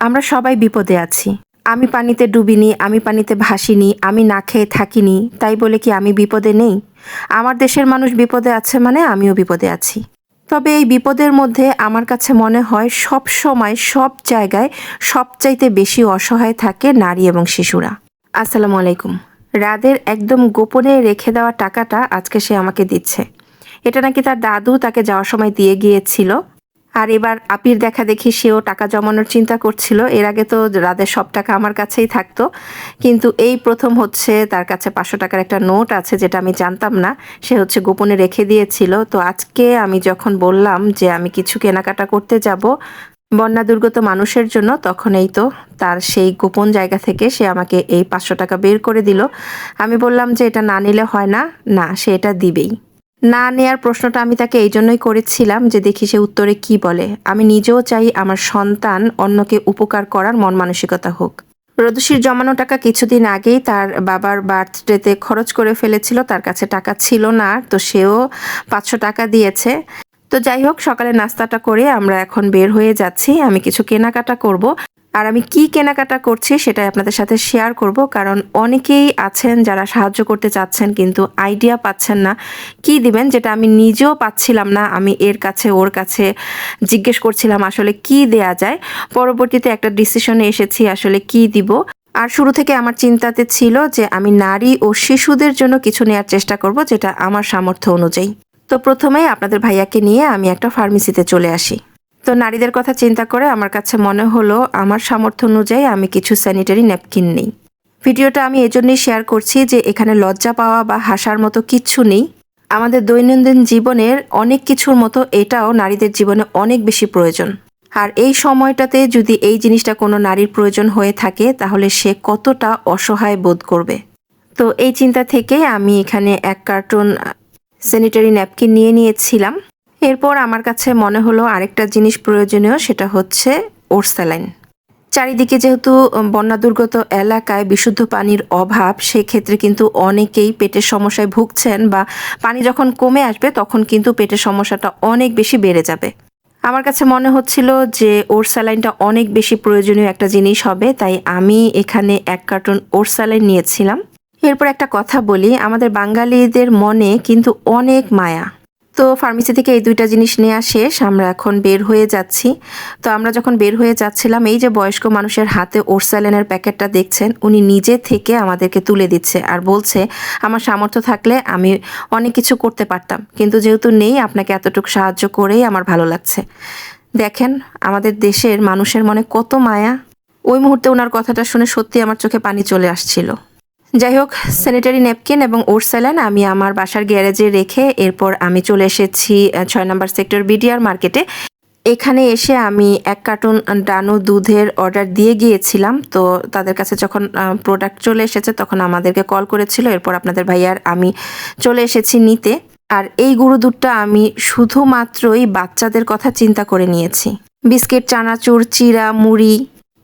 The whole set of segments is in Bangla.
আমরা সবাই বিপদে আছি। আমি পানিতে ডুবিনি, আমি পানিতে ভাসিনি, আমি না খেয়ে থাকিনি, তাই বলে কি আমি বিপদে নেই? আমার দেশের মানুষ বিপদে আছে মানে আমিও বিপদে আছি। তবে এই বিপদের মধ্যে আমার কাছে মনে হয় সব সময়, সব জায়গায় সবচাইতে বেশি অসহায় থাকে নারী এবং শিশুরা। আসসালামু আলাইকুম। রাদের একদম গোপনে রেখে দেওয়া টাকাটা আজকে সে আমাকে দিচ্ছে। এটা নাকি তার দাদু তাকে যাওয়ার সময় দিয়ে গিয়েছিল? আর এবার আপির দেখা দেখি সেও টাকা জমানোর চিন্তা করছিল। এর আগে তো রাদের সব টাকা আমার কাছেই থাকতো। কিন্তু এই প্রথম হচ্ছে তার কাছে পাঁচশো টাকার একটা নোট আছে যেটা আমি জানতাম না। সে হচ্ছে গোপনে রেখে দিয়েছিল। তো আজকে আমি যখন বললাম যে আমি কিছু কেনাকাটা করতে যাব বন্যা দুর্গত মানুষের জন্য, তখন এই তো তার সেই গোপন জায়গা থেকে সে আমাকে এই পাঁচশো টাকা বের করে দিল। আমি বললাম যে এটা না নিলে হয় না। না, সে এটা দিবেই। না নেয়ার প্রশ্নটা আমি তাকে এই জন্যই করেছিলাম যে দেখি সে উত্তরে কি বলে। আমি নিজেও চাই আমার সন্তান অন্যকে উপকার করার মন মানসিকতা হোক। রদুশির জমানো টাকা কিছুদিন আগেই তার বাবার বার্থডেতে খরচ করে ফেলেছিল, তার কাছে টাকা ছিল না, তো সেও পাঁচশো টাকা দিয়েছে। তো যাই হোক, সকালে নাস্তাটা করে আমরা এখন বের হয়ে যাচ্ছি। আমি কিছু কেনাকাটা করব। আর আমি কি কেনাকাটা করছি সেটাই আপনাদের সাথে শেয়ার করব, কারণ অনেকেই আছেন যারা সাহায্য করতে চাচ্ছেন কিন্তু আইডিয়া পাচ্ছেন না। কি দিবেন যেটা আমি নিজেও পাচ্ছিলাম না, আমি এর কাছে ওর কাছে জিজ্ঞেস করছিলাম আসলে কি দেয়া যায়। পরবর্তীতে একটা ডিসিশনে এসেছি আসলে কি দিব। আর শুরু থেকে আমার চিন্তাতে ছিল যে আমি নারী ও শিশুদের জন্য কিছু নেয়ার চেষ্টা করব যেটা আমার সামর্থ্য অনুযায়ী। তো প্রথমেই আপনাদের ভাইয়াকে নিয়ে আমি একটা ফার্মেসিতে চলে আসি। তো নারীদের কথা চিন্তা করে আমার কাছে মনে হলো, আমার সামর্থ্য অনুযায়ী আমি কিছু স্যানিটারি ন্যাপকিন নেই। ভিডিওটা আমি এজন্যই শেয়ার করছি যে এখানে লজ্জা পাওয়া বা হাসার মতো কিচ্ছু নেই। আমাদের দৈনন্দিন জীবনের অনেক কিছুর মতো এটাও নারীদের জীবনে অনেক বেশি প্রয়োজন। আর এই সময়টাতে যদি এই জিনিসটা কোনো নারীর প্রয়োজন হয়ে থাকে, তাহলে সে কতটা অসহায় বোধ করবে। তো এই চিন্তা থেকে আমি এখানে এক কার্টুন স্যানিটারি ন্যাপকিন নিয়ে নিয়েছিলাম। এরপর আমার কাছে মনে হলো আরেকটা জিনিস প্রয়োজনীয়, সেটা হচ্ছে ওরস্যালাইন চারিদিকে যেহেতু বন্যা দুর্গত এলাকায় বিশুদ্ধ পানির অভাব, সেক্ষেত্রে কিন্তু অনেকেই পেটের সমস্যায় ভুগছেন বা পানি যখন কমে আসবে, তখন কিন্তু পেটের সমস্যাটা অনেক বেশি বেড়ে যাবে। আমার কাছে মনে হচ্ছিল যে ওর স্যালাইনটা অনেক বেশি প্রয়োজনীয় একটা জিনিস হবে, তাই আমি এখানে এক কার্টন ওর স্যালাইন নিয়েছিলাম। এরপর একটা কথা বলি, আমাদের বাঙালিদের মনে কিন্তু অনেক মায়া। তো ফার্মেসি থেকে এই দুইটা জিনিস নেওয়া শেষ, আমরা এখন বের হয়ে যাচ্ছি। তো আমরা যখন বের হয়ে যাচ্ছিলাম, এই যে বয়স্ক মানুষের হাতে ওরসালেনের প্যাকেটটা দেখছেন, উনি নিজে থেকে আমাদেরকে তুলে দিচ্ছে আর বলছে, আমার সামর্থ্য থাকলে আমি অনেক কিছু করতে পারতাম, কিন্তু যেহেতু নেই, আপনাকে এতটুকু সাহায্য করেই আমার ভালো লাগছে। দেখেন, আমাদের দেশের মানুষের মনে কত মায়া। ওই মুহূর্তে ওনার কথাটা শুনে সত্যি আমার চোখে পানি চলে আসছিল। যাই হোক স্যানিটারি ন্যাপকিন এবং ওরসালান আমি আমার বাসার গ্যারেজে রেখে এরপর আমি চলে এসেছি ছয় নম্বর সেক্টর বিডিআর মার্কেটে। এখানে এসে আমি এক কার্টুন ডানো দুধের অর্ডার দিয়ে গিয়েছিলাম। তো তাদের কাছে যখন প্রোডাক্ট চলে এসেছে, তখন আমাদেরকে কল করেছিল। এরপর আপনাদের ভাইয়ার আমি চলে এসেছি নিতে। আর এই গুঁড়ো দুধটা আমি শুধুমাত্রই বাচ্চাদের কথা চিন্তা করে নিয়েছি। বিস্কিট, চানাচুর, চিরা, মুড়ি,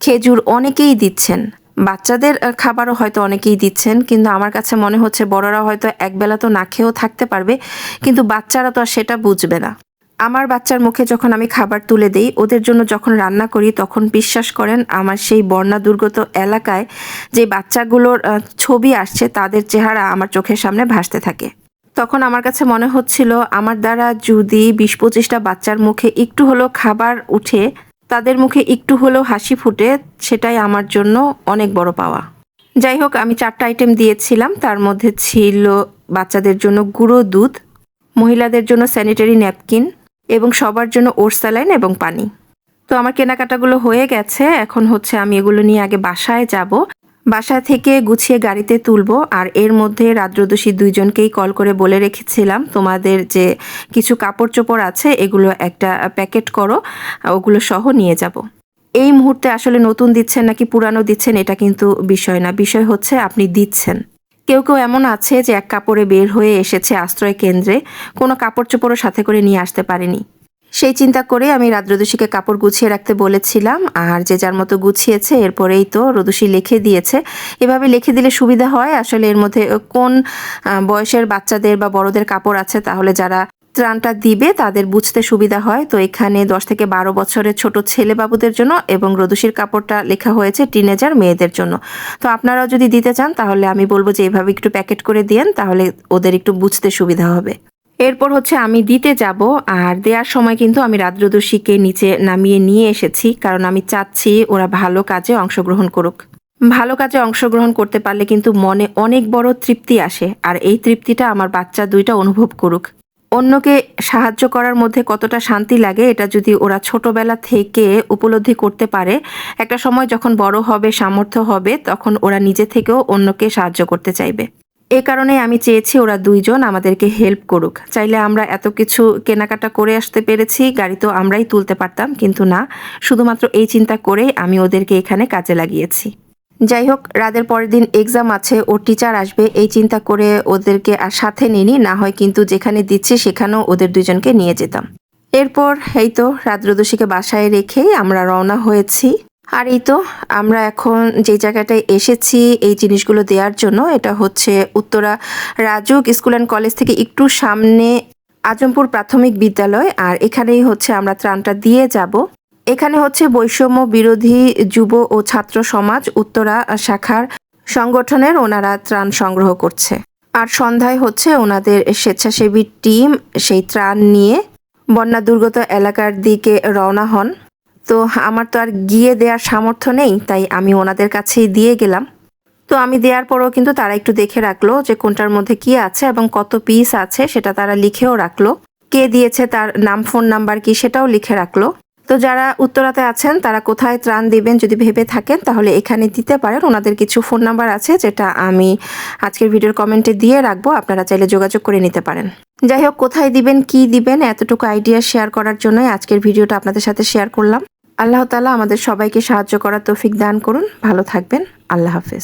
খেজুর অনেকেই দিচ্ছেন। বাচ্চাদের খাবারও হয়তো অনেকেই দিচ্ছেন, কিন্তু আমার কাছে মনে হচ্ছে বড়রা হয়তো একবেলা তো না খেয়েও থাকতে পারবে, কিন্তু বাচ্চারা তো আর সেটা বুঝবে না। আমার বাচ্চার মুখে যখন আমি খাবার তুলে দেই, ওদের জন্য যখন রান্না করি, তখন বিশ্বাস করেন আমার সেই বন্যা দুর্গত এলাকায় যে বাচ্চাগুলোর ছবি আসছে, তাদের চেহারা আমার চোখের সামনে ভাসতে থাকে। তখন আমার কাছে মনে হচ্ছিল, আমার দ্বারা যদি বিশ পঁচিশটা বাচ্চার মুখে একটু হলেও খাবার উঠে তাদের মুখে একটু হলেও হাসি ফুটে, সেটাই আমার জন্য অনেক বড় পাওয়া। যাই হোক, আমি চারটা আইটেম দিয়েছিলাম। তার মধ্যে ছিল বাচ্চাদের জন্য গুঁড়ো দুধ, মহিলাদের জন্য স্যানিটারি ন্যাপকিন এবং সবার জন্য ওরসালাইন এবং পানি। তো আমার কেনাকাটাগুলো হয়ে গেছে। এখন হচ্ছে আমি এগুলো নিয়ে আগে বাসায় যাব। বাসা থেকে গুছিয়ে গাড়িতে তুলবো, আর এর মধ্যে রাদ্রদোষী দুইজনকেই কল করে বলে রেখেছিলাম, তোমাদের যে কিছু কাপড় চোপড় আছে, এগুলো একটা প্যাকেট করো, ওগুলো সহ নিয়ে যাব। এই মুহূর্তে আসলে নতুন দিচ্ছেন নাকি পুরানো দিচ্ছেন, এটা কিন্তু বিষয় না। বিষয় হচ্ছে আপনি দিচ্ছেন। কেউ কেউ এমন আছে যে এক কাপড়ে বের হয়ে এসেছে আশ্রয় কেন্দ্রে কোনো কাপড় চোপড়ও সাথে করে নিয়ে আসতে পারেনি। সেই চিন্তা করে আমি রাদ্রদোষীকে কাপড় গুছিয়ে রাখতে বলেছিলাম, আর যে যার মতো গুছিয়েছে, এরপরেই তো রদুষী লিখে দিয়েছে। এভাবে লিখে দিলে সুবিধা হয়? আসলে এর মধ্যে কোন বয়সের বাচ্চাদের বা বড়দের কাপড় আছে, তাহলে যারা ত্রাণটা দিবে, তাদের বুঝতে সুবিধা হয়। তো এখানে দশ থেকে বারো বছরের ছোট ছেলে বাবুদের জন্য এবং রদুশির কাপড়টা লেখা হয়েছে টিনেজার মেয়েদের জন্য। তো আপনারাও যদি দিতে চান, তাহলে আমি বলব যে এইভাবে একটু প্যাকেট করে দিয়েন, তাহলে ওদের একটু বুঝতে সুবিধা হবে। এরপর হচ্ছে আমি দিতে যাব, আর দেওয়ার সময় কিন্তু আমি রাদ্রদর্শীকে নিচে নামিয়ে নিয়ে এসেছি, কারণ আমি চাচ্ছি ওরা ভালো কাজে অংশগ্রহণ করুক। ভালো কাজে অংশগ্রহণ করতে পারলে কিন্তু মনে অনেক বড় তৃপ্তি আসে, আর এই তৃপ্তিটা আমার বাচ্চা দুইটা অনুভব করুক। অন্যকে সাহায্য করার মধ্যে কতটা শান্তি লাগে, এটা যদি ওরা ছোটবেলা থেকে উপলব্ধি করতে পারে, একটা সময় যখন বড় হবে, সামর্থ্য হবে, তখন ওরা নিজে থেকেও অন্যকে সাহায্য করতে চাইবে। এ কারণে আমি চেয়েছি ওরা দুইজন আমাদেরকে হেল্প করুক। চাইলে আমরা এত কিছু কেনাকাটা করে আসতে পেরেছি, গাড়ি তো আমরাই তুলতে পারতাম, কিন্তু না। শুধুমাত্র এই চিন্তা করেই আমি ওদেরকে এখানে কাজে লাগিয়েছি। যাই হোক, রাতের পরের দিন এক্সাম আছে, ওর টিচার আসবে, এই চিন্তা করে ওদেরকে আর সাথে নিনি না হয় কিন্তু যেখানে দিচ্ছি সেখানেও ওদের দুজনকে নিয়ে যেতাম। এরপর এই তো রাত্রদোষীকে বাসায় রেখেই আমরা রওনা হয়েছি। আর এই তো, আমরা এখন যে জায়গাটায় এসেছি এই জিনিসগুলো দেওয়ার জন্য, এটা হচ্ছে Uttara Rajuk school and college থেকে একটু সামনে আজমপুর প্রাথমিক বিদ্যালয়, আর এখানেই হচ্ছে আমরা ত্রাণটা দিয়ে যাব। এখানে হচ্ছে বৈষম্য বিরোধী যুব ও ছাত্র সমাজ উত্তরা শাখার সংগঠনের ওনারা ত্রাণ সংগ্রহ করছে। আর সন্ধ্যায় হচ্ছে ওনাদের স্বেচ্ছাসেবী টিম সেই ত্রাণ নিয়ে বন্যা দুর্গত এলাকার দিকে রওনা হন। তো আমার তো আর গিয়ে দেওয়ার সামর্থ্য নেই, তাই আমি ওনাদের কাছেই দিয়ে গেলাম। তো আমি দেওয়ার পরেও কিন্তু তারা একটু দেখে রাখল যে কোনটার মধ্যে কি আছে এবং কত পিস আছে সেটা তারা লিখেও রাখল। কে দিয়েছে তার নাম ফোন নাম্বার কি সেটাও লিখে রাখল। তো যারা উত্তরাতে আছেন, তারা কোথায় ত্রাণ দিবেন যদি ভেবে থাকেন, তাহলে এখানে দিতে পারেন। ওনাদের কিছু ফোন নাম্বার আছে যেটা আমি আজকের ভিডিওর কমেন্টে দিয়ে রাখব। আপনারা চাইলে যোগাযোগ করে নিতে পারেন। যাই হোক, কোথায় দিবেন, কি দিবেন, এতটুকু আইডিয়া শেয়ার করার জন্যই আজকের ভিডিওটা আপনাদের সাথে শেয়ার করলাম। আল্লাহ তালা আমাদের সবাইকে সাহায্য করার তৌফিক দান করুন। ভালো থাকবেন। আল্লাহ হাফেজ।